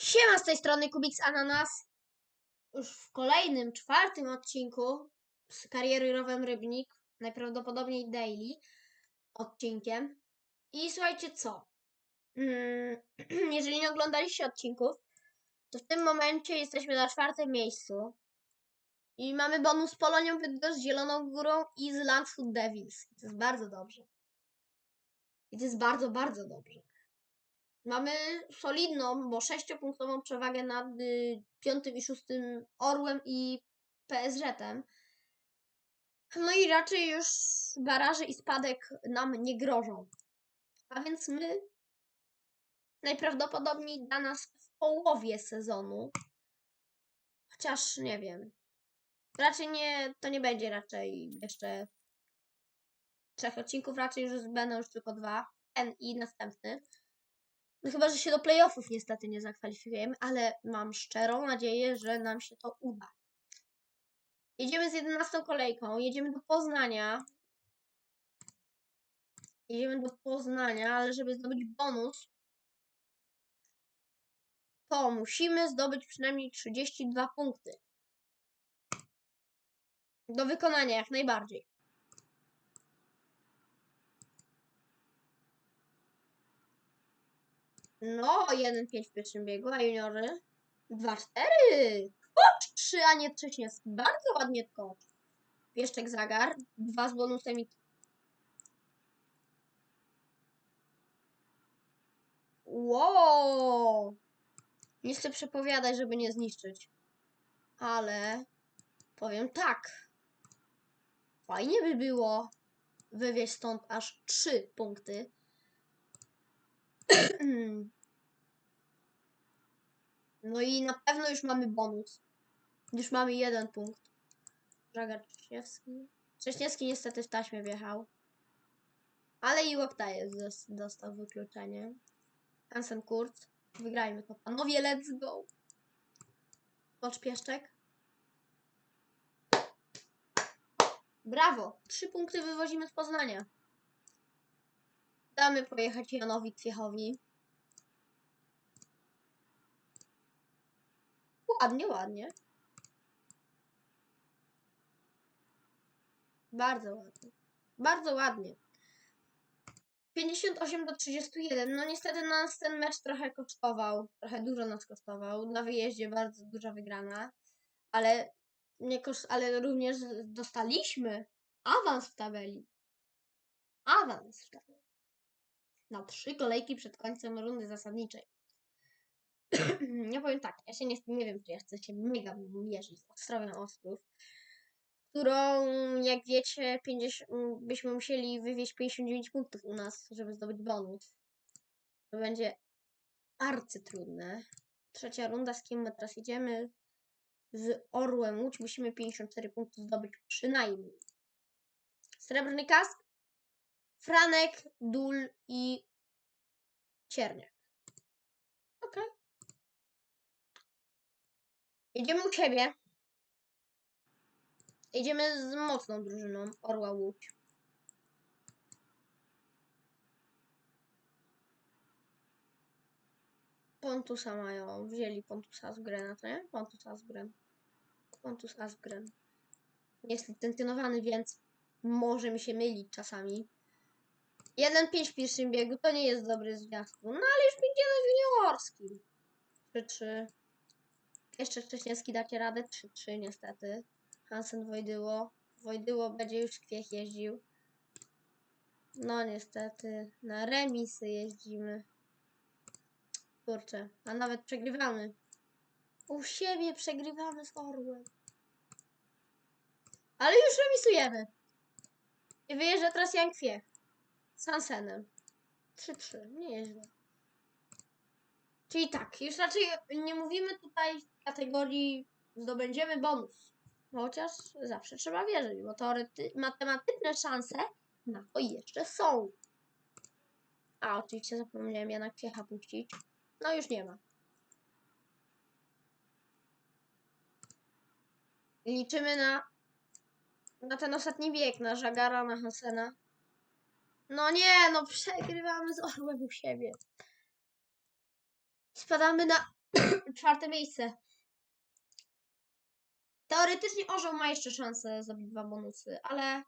Siema z tej strony Kubiks Ananas. Już w kolejnym, czwartym odcinku z kariery Rowem Rybnik, najprawdopodobniej daily odcinkiem. I słuchajcie co? Mm, Jeżeli nie oglądaliście odcinków, to w tym momencie jesteśmy na czwartym miejscu. I mamy bonus Polonią Bydgoszcz, Zieloną Górą i z Landshut Devils. I to jest bardzo dobrze. I to jest bardzo, bardzo dobrze. Mamy solidną, bo sześciopunktową przewagę nad y, piątym i szóstym Orłem i PSŻ-em. No i raczej już baraże i spadek nam nie grożą. A więc my najprawdopodobniej da nas w połowie sezonu. Chociaż nie wiem. Raczej nie, to nie będzie raczej jeszcze trzech odcinków, raczej już będą już tylko dwa. Ten i następny. No chyba, że się do playoffów niestety nie zakwalifikujemy, ale mam szczerą nadzieję, że nam się to uda. Jedziemy z 11 kolejką, jedziemy do Poznania. Jedziemy do Poznania, ale żeby zdobyć bonus, to musimy zdobyć przynajmniej 32 punkty. Do wykonania jak najbardziej. No, 1-5 w pierwszym biegu, a juniory 2-4. Kocz 3, a nie Trześniewski. Bardzo ładnie kocz. Pieszczek Zagar, 2 z bonusem i... Wow! Nie chcę przepowiadać, żeby nie zniszczyć. Ale powiem tak. Fajnie by było wywieźć stąd aż 3 punkty. No i na pewno już mamy bonus. Już mamy jeden punkt. Żagar Trześniewski. Trześniewski niestety w taśmie wjechał. Ale i Łoktajew zos- dostał wykluczenie. Hansen Kurz. Wygrajmy to. Panowie, let's go. Kocz Pieszczek. Brawo. Trzy punkty wywozimy z Poznania. Damy pojechać Janowi Kwiechowi. Ładnie, ładnie. Bardzo ładnie. Bardzo ładnie. 58 do 31. No niestety nas ten mecz trochę kosztował. Trochę dużo nas kosztował. Na wyjeździe bardzo duża wygrana. Ale, nie ale również dostaliśmy awans w tabeli. Awans w tabeli. Na trzy kolejki przed końcem rundy zasadniczej. ja powiem tak, ja się nie, nie wiem, czy ja chcę się mega mierzyć z Ostrowią Ostrów, którą, jak wiecie, 50, m, byśmy musieli wywieźć 59 punktów u nas, żeby zdobyć bonus. To będzie arcytrudne. Trzecia runda, z kim my teraz idziemy? Z Orłem Łódź musimy 54 punkty zdobyć przynajmniej. Srebrny kask, Franek, Dul i Cierniak. Okej. Jedziemy u siebie. Jedziemy z mocną drużyną Orła Łódź. Pontusa mają. Wzięli Pontusa Asgrena, to nie? Pontus Asgren. Pontus Asgren. Jest licencjonowany, więc może mi się mylić czasami. 1-5 w pierwszym biegu to nie jest dobry zwiastun, no ale już będziemy w juniorskim. 3-3. Jeszcze Wcześniewski dacie radę? 3-3 niestety. Hansen Wojdyło. Wojdyło będzie już w kwiech jeździł. No niestety. Na remisy jeździmy. Kurczę, a nawet przegrywamy. U siebie przegrywamy z Orłem. Ale już remisujemy. I wyjeżdża teraz Jan Hansenem. 3-3. Nieźle. Czyli tak, już raczej nie mówimy tutaj w kategorii zdobędziemy bonus. Chociaż zawsze trzeba wierzyć, bo teorety, matematyczne szanse na to jeszcze są. A, oczywiście zapomniałem Jana Kwiecha puścić. No już nie ma. Liczymy na, na ten ostatni bieg, na Żagara, na Hansena. No nie, no przegrywamy z Orłem u siebie. Spadamy na Czwarte miejsce. Teoretycznie Orzeł ma jeszcze szansę zabić dwa bonusy, ale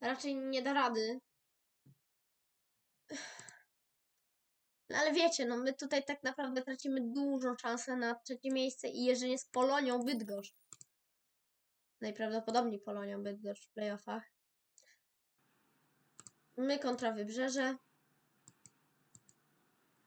raczej nie da rady. No ale wiecie, no my tutaj tak naprawdę tracimy dużą szansę na trzecie miejsce i jeżeli z Polonią Bydgoszcz. Najprawdopodobniej Polonią Bydgoszcz w playoffach. My kontra Wybrzeże.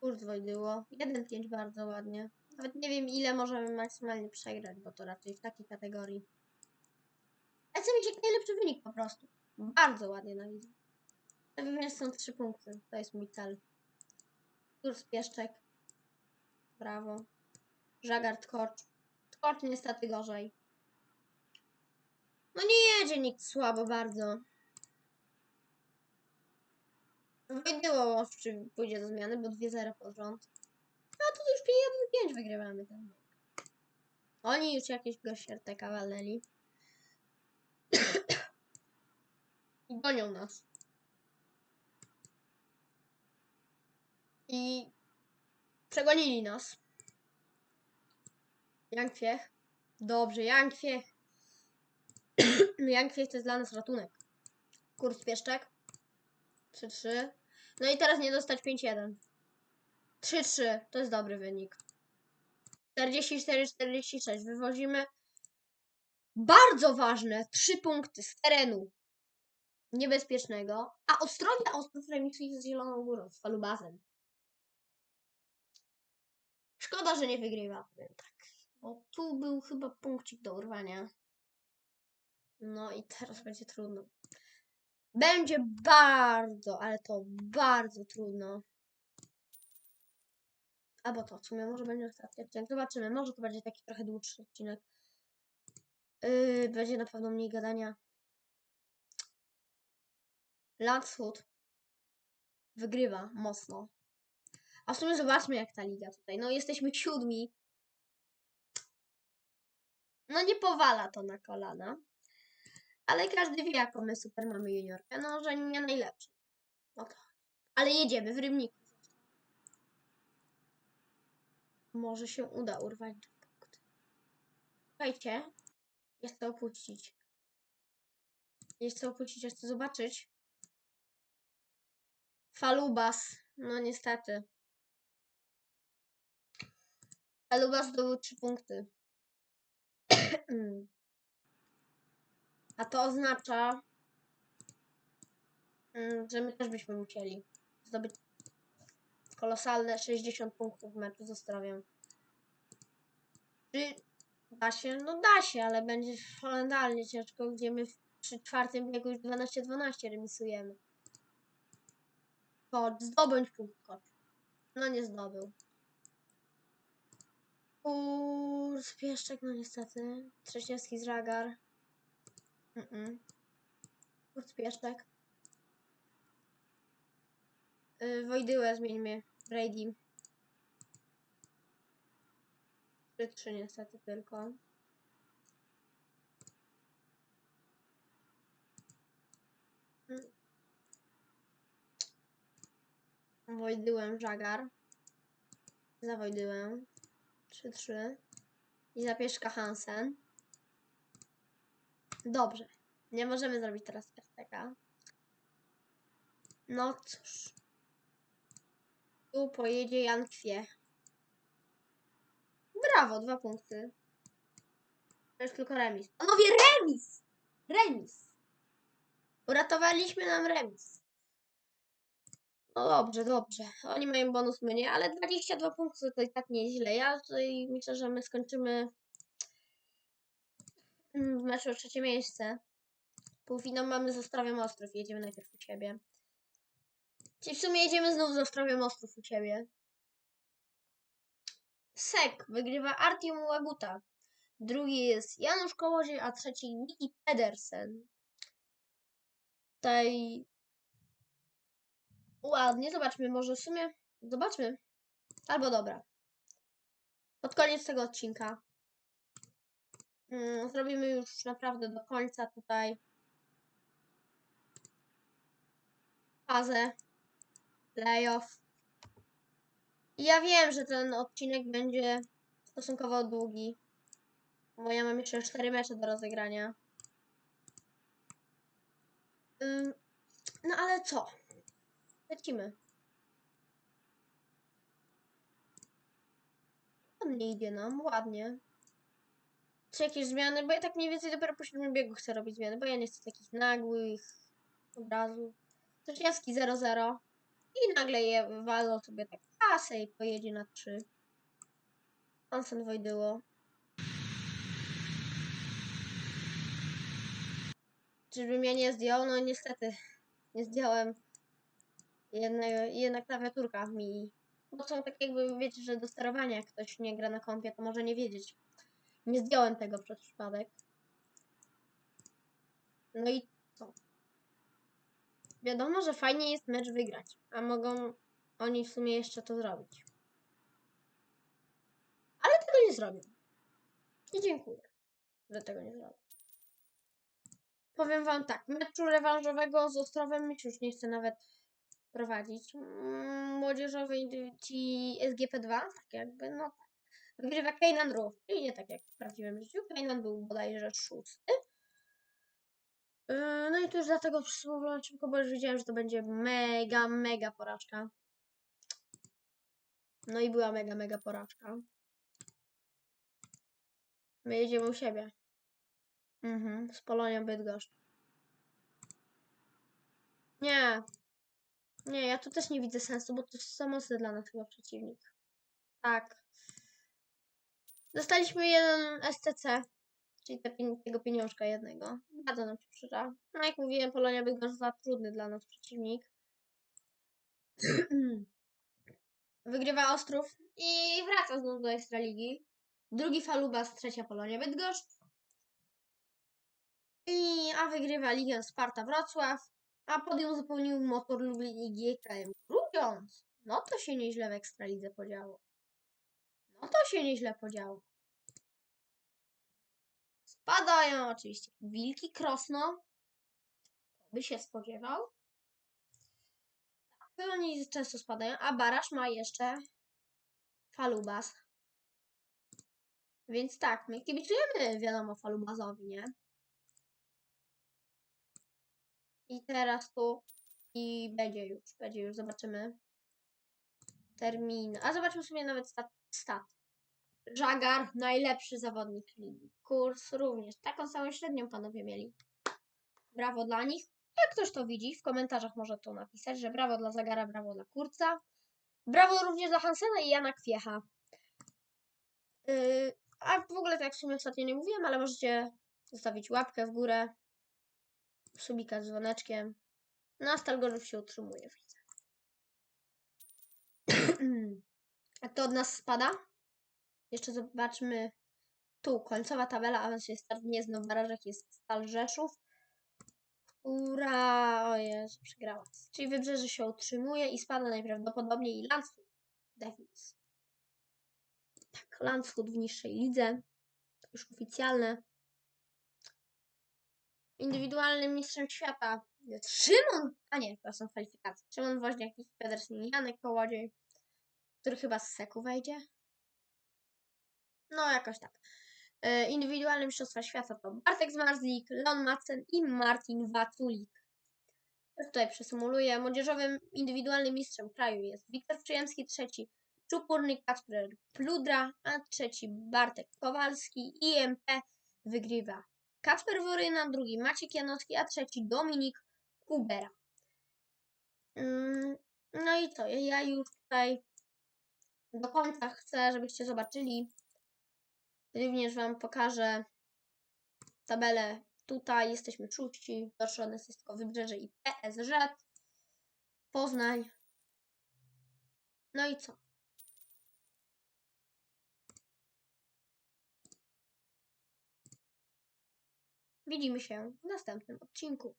Kurs Wojdyło. 1-5 bardzo ładnie. Nawet nie wiem ile możemy maksymalnie przegrać, bo to raczej w takiej kategorii. Ale chcę mieć jak najlepszy wynik po prostu. Bardzo ładnie na widzę. Te wymiany są 3 punkty. To jest mój cel. Kurs Pieszczek. Brawo. Żagard Korcz. Korcz niestety gorzej. No nie jedzie nikt słabo bardzo. Wojdyło oczywiście pójdzie do zmiany, bo 2-0 pod rząd. A tu już 5-1-5 wygrywamy ten mecz. Oni już jakieś gościerteka walnęli. I gonią nas. I przegonili nas. Jankwiech. Dobrze, Jankwiech. Jankwiech to jest dla nas ratunek. Kurs pieszczek. 3-3. No i teraz nie dostać 5-1. 3-3. To jest dobry wynik. 44-46. Wywozimy bardzo ważne 3 punkty z terenu niebezpiecznego, a Ostrowia Ostrów remisuje z Zieloną Górą, z Falubazem. Szkoda, że nie wygrywa, powiem tak. Bo tu był chyba punkcik do urwania. No i teraz będzie trudno. Będzie bardzo, ale to bardzo trudno. Albo to, w sumie może będzie ostatni odcinek. Zobaczymy, może to będzie taki trochę dłuższy odcinek. Yy, będzie na pewno mniej gadania. Landshut wygrywa mocno. A w sumie zobaczmy jak ta liga tutaj. No jesteśmy siódmi. No nie powala to na kolana. Ale każdy wie jaką my super mamy juniorkę. No, że nie najlepszą. No to. Ale jedziemy w Rybniku. Może się uda urwać punkt. Słuchajcie. Ja chcę opuścić. Nie chcę opuścić, ja chcę zobaczyć. Falubas. No niestety. Falubas zdobył 3 punkty. A to oznacza, mm, że my też byśmy musieli zdobyć kolosalne 60 punktów w meczu z Ostrowiem. Czy da się? No da się, ale będzie horrendalnie ciężko, gdzie my przy czwartym biegu już 12-12 remisujemy. Kod, zdobądź punkt. No nie zdobył. Kurs, pieszczek, no niestety. Trzeciewski z Ragar. Mm-mm. Kurs, pieszczek. Yy, Wojdyłę zmieńmy. Brady. 3-3 niestety tylko. Mm. Wojdyłem Żagar. Za Wojdyłem. 3-3. I zapieszka Hansen. Dobrze. Nie możemy zrobić teraz STK. No cóż. Tu pojedzie Jan Kwie. Brawo, dwa punkty. To jest tylko remis. Panowie, remis! Remis! Uratowaliśmy nam remis. No dobrze, dobrze. Oni mają bonus, my nie, ale 22 punkty to i tak nieźle. Ja tutaj myślę, że my skończymy w meczu o trzecie miejsce. Półfinał mamy z Ostrowiem Ostrów. Jedziemy najpierw u ciebie. Czyli w sumie jedziemy znów z Ostrowiem Ostrów u ciebie. Sek wygrywa Artium Łaguta. Drugi jest Janusz Kołodziej, a trzeci Niki Pedersen. Tutaj ładnie, zobaczmy, może w sumie zobaczmy. Albo dobra. Pod koniec tego odcinka mm, zrobimy już naprawdę do końca tutaj fazę playoff. I ja wiem, że ten odcinek będzie stosunkowo długi. Bo ja mam jeszcze 4 mecze do rozegrania. Ym, no ale co? Lecimy. Ładnie idzie nam, ładnie. Czy jakieś zmiany? Bo ja tak mniej więcej dopiero po siódmym biegu chcę robić zmiany, bo ja nie chcę takich nagłych od razu. Zaczniaski 0-0 i nagle je walą sobie tak kasę i pojedzie na 3. Hansen Wojdyło. Czyżbym ja nie zdjął? No niestety. Nie zdjąłem. Jedna, jedna klawiaturka mi. Bo są tak jakby, wiecie, że do sterowania jak ktoś nie gra na kompie, to może nie wiedzieć. Nie zdjąłem tego przez przypadek. No i co? Wiadomo, że fajnie jest mecz wygrać, a mogą oni w sumie jeszcze to zrobić. Ale tego nie zrobią. I dziękuję, że tego nie zrobią. Powiem wam tak, meczu rewanżowego z Ostrowem już nie chcę nawet prowadzić. Mm, Młodzieżowy ci SGP2, tak jakby, no tak. Wygrywa Keynan Roof, czyli nie tak jak w prawdziwym życiu. Keynan był bodajże szósty. Yy, No i to już dlatego przysłowiołem szybko, bo już wiedziałem, że to będzie mega, mega porażka. No i była mega, mega porażka. My jedziemy u siebie. Mhm, z Polonią Bydgoszcz. Nie. Nie, ja tu też nie widzę sensu, bo to jest za dla nas chyba przeciwnik. Tak. Dostaliśmy jeden SCC, czyli te, tego pieniążka jednego. Bardzo nam się przyda. No jak mówiłem, Polonia Bydgoszcz za trudny dla nas przeciwnik. Wygrywa Ostrów i wraca znów do Ekstraligi. Drugi Falubas, trzecia Polonia Bydgoszcz. I, a wygrywa Ligę Sparta Wrocław, a podium zapełnił motor Lublin i GKM Grudziądz. No to się nieźle w Ekstralidze podziało. No to się nieźle podziało. Spadają oczywiście Wilki Krosno. By się spodziewał. Tak, oni często spadają, a Barasz ma jeszcze Falubas. Więc tak, my kibicujemy, wiadomo, Falubazowi, nie? I teraz tu i będzie już, będzie już, zobaczymy. Termin. A zobaczmy sobie nawet stat. Stat. Żagar, najlepszy zawodnik ligi. Kurs również. Taką samą średnią panowie mieli. Brawo dla nich. Jak ktoś to widzi, w komentarzach może to napisać, że brawo dla Zagara, brawo dla Kurca. Brawo również dla Hansena i Jana Kwiecha. Yy, a w ogóle tak w sumie ostatnio nie mówiłem, ale możecie zostawić łapkę w górę, subika z dzwoneczkiem. No, a Stalgorzów się utrzymuje, widzę. A to od nas spada? Jeszcze zobaczmy. Tu, końcowa tabela, awans jest start nie znów barażek, jest Stal Rzeszów, która, o Jezu, przegrała. Czyli Wybrzeże się utrzymuje i spada najprawdopodobniej Landshut Devils. Tak, Landshut w niższej lidze. To już oficjalne. Indywidualnym mistrzem świata jest Szymon, a nie, to są kwalifikacje. Szymon Woźniak i Pedersen i Janek Kołodziej, który chyba z Seku wejdzie. No, jakoś tak. E, Indywidualne mistrzostwa świata to Bartek Zmarzlik, Leon Madsen i Martin Waculik. Tutaj przesumuluję. Młodzieżowym indywidualnym mistrzem kraju jest Wiktor Przyjemski, trzeci Czupurny Kacper Pludra, a trzeci Bartek Kowalski. IMP wygrywa Kacper Woryna, drugi Maciek Janowski, a trzeci Dominik Kubera. Mm, No i co? Ja już tutaj do końca chcę, żebyście zobaczyli. Również Wam pokażę tabelę. Tutaj jesteśmy szóści. Doszło nas jest tylko Wybrzeże i PSZ. Poznań. No i co? Widzimy się w następnym odcinku.